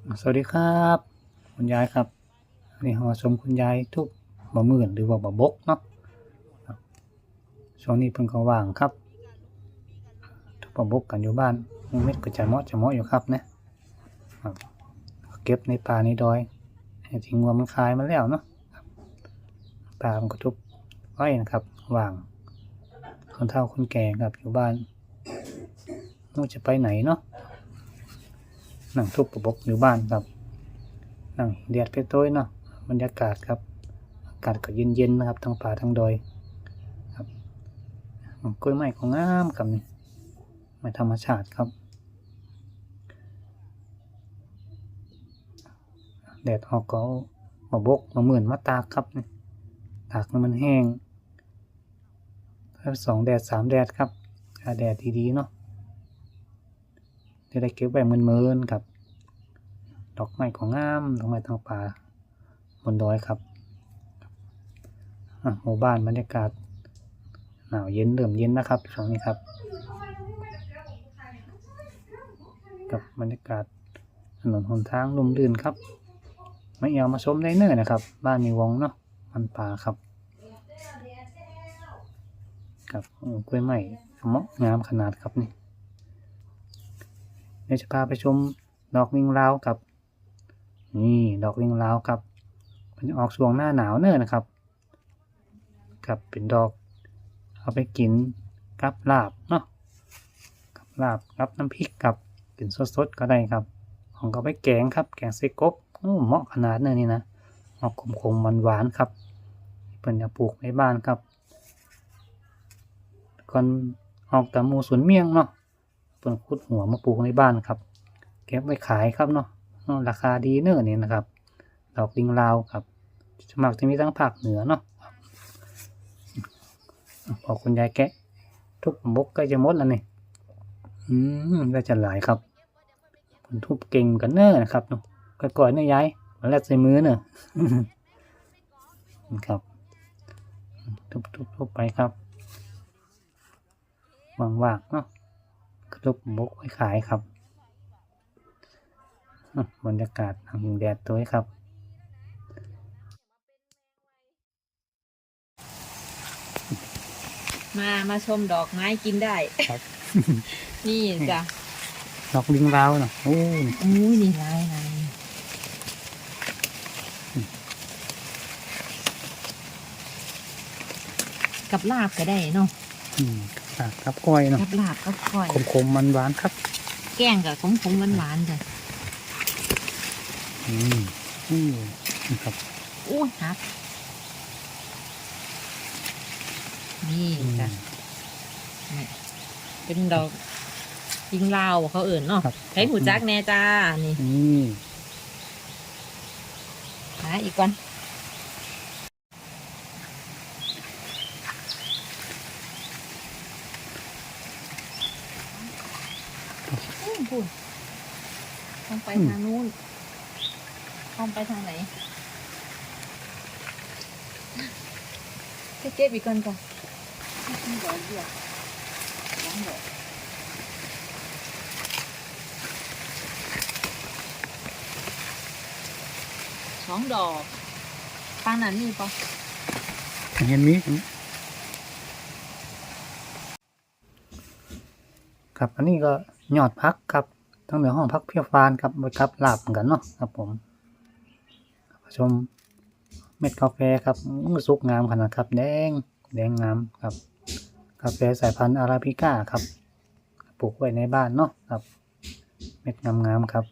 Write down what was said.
สวัสดีครับคุณยายครับนนี้เรามาชมคุณยายทุบบะหมื่นหรือว่าบะบกเนาะช่วงนี้เพิ่งเขาว่างครับทุบบะบกกันอยู่บ้านเม็ดก็จะเมาะจะเมาะอยู่ครับนะเก็บในป่าในดอยให้ทิ้งวัวมันคายมาแล้วเนาะป่ามันก็ทุบไว้นะครับว่างคนเฒ่าคนแก่ครับอยู่บ้านไมูจะไปไหนเนาะ นั่งทุบบะบกอยู่บ้านครับนั่งแดดไปต้ยเนาะบรรยากาศครับ อากาศก็เย็นๆนะครับทั้งป่าทั้งดอยครับกล้วยไม้ก็งามครับนี่ไม้ธรรมชาติครับแดดออกก็เอาบกมาเหมือนมาตากครับนี่ตากมันแห้งสองแดดสามแดดครับแดดดีๆเนาะ จะได้เก็บไว้เมินๆครับ ดอกไม้ของงามดอกไม้ทางป่าบนดอยครับหมู่บ้านบรรยากาศหนาวเย็นเริ่มเย็นนะครับช่วงนี้ครับ กับบรรยากาศถนนหนทางลมลื่นครับไมาเอวมาชมได้เนิ่นนะครับ บ้านมีวงเนาะมันป่าครับ กับกล้วยไม้เหมาะงามขนาดครับนี่ เดี๋ยวจะพาไปชมดอกลิงลาวกับ นี่ดอกลิงลาวครับ มันออกช่วงหน้าหนาวเนิ่นนะครับกับเป็นดอก เอาไปกินกับลาบเนาะกับลาบกับน้ำพริกกับกินสดๆก็ได้ครับ ของก็ไปแกงครับ แกงใส่กบโอ้เหมาะขนาดเนี้นี่นะออกขมๆหวานๆครับเพิ่นจะปลูกในบ้านครับก่อนออกแต่มูสวนเมี่ยงเนาะ เพิ่นขุดหัวมาปลูกในบ้านครับ เก็บไว้ขายครับเนาะราคาดีเน้อนี่นะครับ ดอกลิงลาวครับสมักจะมีทั้งภาคเหนือเนาะครับพอคุณยายแกะ ทุบบกก็จะมดแล้วนี่อืมได้จะหลายครับทุบเก่งกันเน้อนะครับเนาะก่อยๆเน้อยายมาแลดใส่มือเน้อครับทุบทุบทุบไปครับว่างๆเนาะ กระตุกบกไว้ขายครับอะบรรยากาศทางหิงแดดตัวครับมามาชมดอกไม้กินได้ ครับ นี่จ้ะ ดอกลิงราวเนาะโอ้ยอู้ยนี่ลายลายกับลาบก็ได้เนาะอืม ครับครับก้อยเนาะกับลาบกับก้อยคมคมมันหวานๆครับ แกงกับขมขมหวานหวานๆจ้ะอืมอืมนี่ครับอู้ฮักนี่อืมจ้ะนี่เป็นดอกยิงลาวเขาเอื่นเนาะครับใช้หูจักแน่จ้านี่นี่หาอีกก่อน อู้พูดต้องไปทางนู้นต้องไปทางไหนจะเก็บอีกก่อนก่อนดอกเดียวสองดอกสองดอกปางนั้นมีปะเห็นมีครับอันนี้ก็ ยอดพักครับทั้งเหนือห้องพักเพียฟานครับไปครับหลับเหมือนกันเนาะครับผมชมเม็ดกาแฟครับสุกงามขนาดครับ แดงแดงงามครับ กาแฟสายพันธุ์อาราบิก้าครับปลูกไว้ในบ้านเนาะครับ เม็ดงามๆครับ